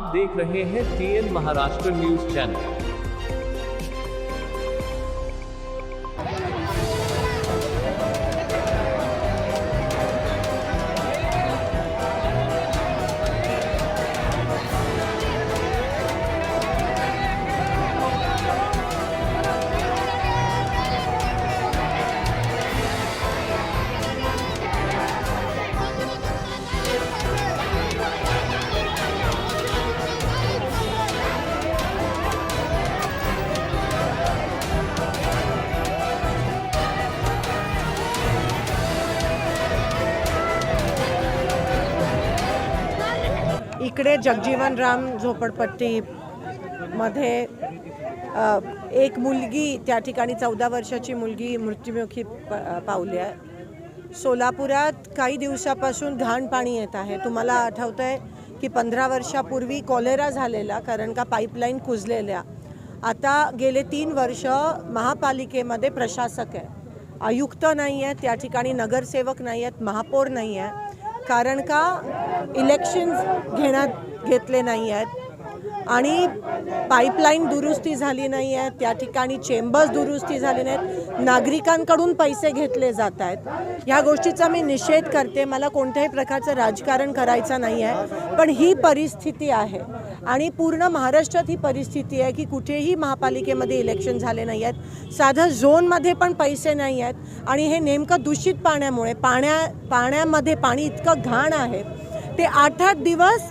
आप देख रहे हैं टीएन महाराष्ट्र न्यूज चैनल इकडे जगजीवन राम झोपडपट्टी मध्ये एक मुलगी त्या ठिकाणी चौदा वर्षाची मुलगी मृत्युमुखी प- पावली आहे. सोलापुरात काही दिवसापासून घाण पाणी येत आहे. तुम्हाला आठवतं आहे की पंधरा वर्षापूर्वी कॉलेरा झालेला कारण का पाईपलाईन कुजलेल्या. आता गेले तीन वर्ष महापालिकेमध्ये प्रशासक आहे. आयुक्त नाही आहे त्या ठिकाणी नगरसेवक नाही आहेत महापौर नाही आहे कारण का इलेक्शन्स घेण्यात घेतले नाही आहेत. आणि पाईपलाईन दुरुस्ती झाली नाही आहे. त्या ठिकाणी चेंबर्स दुरुस्ती झाले नाहीत. नागरिकांकडून पैसे घेतले जात आहेत. ह्या गोष्टीचा मी निषेध करते. मला कोणत्याही प्रकारचं राजकारण करायचं नाही आहे. पण ही परिस्थिती आहे. आणि पूर्ण महाराष्ट्रात ही परिस्थिती आहे की कुठेही महापालिकेमध्ये इलेक्शन झाले नाही आहेत. साधं झोनमध्ये पण पैसे नाही आहेत. आणि हे नेमकं दूषित पाण्यामुळे पाण्या पाण्यामध्ये पाणी इतकं घाण आहे. ते आठ आठ दिवस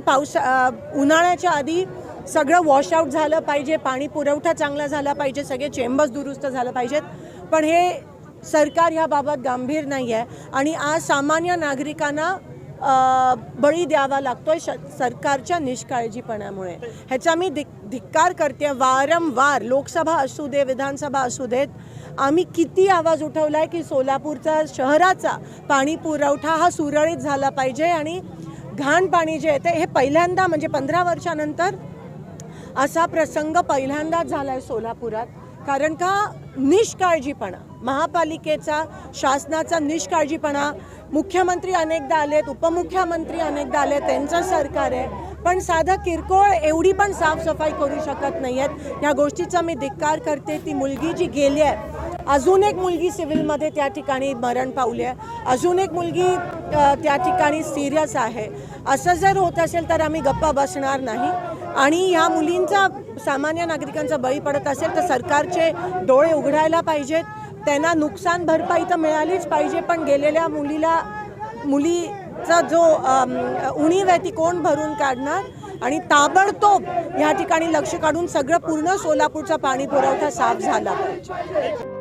पाऊस उन्हाळ्याच्या आधी सगळं वॉशआउट झालं पाहिजे पाणी पुरवठा चांगला झाला पाहिजे सगळे चेंबर्स दुरुस्त झालं पाहिजेत. पण हे सरकार ह्याबाबत गांभीर नाही आहे आणि आज सामान्य नागरिकांना बळी द्यावा लागतोय श सरकारच्या निष्काळजीपणामुळे. ह्याचा मी धिक धिक्कार करते. वारंवार लोकसभा असू दे विधानसभा असू देत आम्ही किती आवाज उठवला आहे की सोलापूरचा शहराचा पाणी पुरवठा हा सुरळीत झाला पाहिजे आणि घाण पाणी जे येते हे पहिल्यांदा म्हणजे पंधरा वर्षानंतर असा प्रसंग पहिल्यांदाच झाला आहे सोलापुरात. कारण का निष्काळजीपणा महापालिकेचा शासनाचा निष्काळजीपणा मुख्यमंत्री अनेकदा आलेत उपमुख्यमंत्री अनेकदा आले त्यांचं सरकार आहे. पण साधं किरकोळ एवढी पण साफसफाई करू शकत नाही आहेत ह्या गोष्टीचा मी धिक्कार करते. ती मुलगी जी गेली आहे अजून एक मुलगी सिव्हिलमध्ये त्या ठिकाणी मरण पावली आहे. अजून एक मुलगी त्या ठिकाणी सिरियस आहे. असं जर होत असेल तर आम्ही गप्पा बसणार नाही. आणि ह्या मुलींचा सामान्य नागरिकांचा बळी पडत असेल तर सरकारचे डोळे उघडायला पाहिजेत. त्यांना नुकसान भरपाई तर मिळालीच पाहिजे पण गेलेल्या मुलीला मुलीचा जो उणीव आहे ती कोण भरून काढणार? आणि ताबडतोब ह्या ठिकाणी लक्ष काढून सगळं पूर्ण सोलापूरचा पाणी पुरवठा साफ झाला पाहिजे.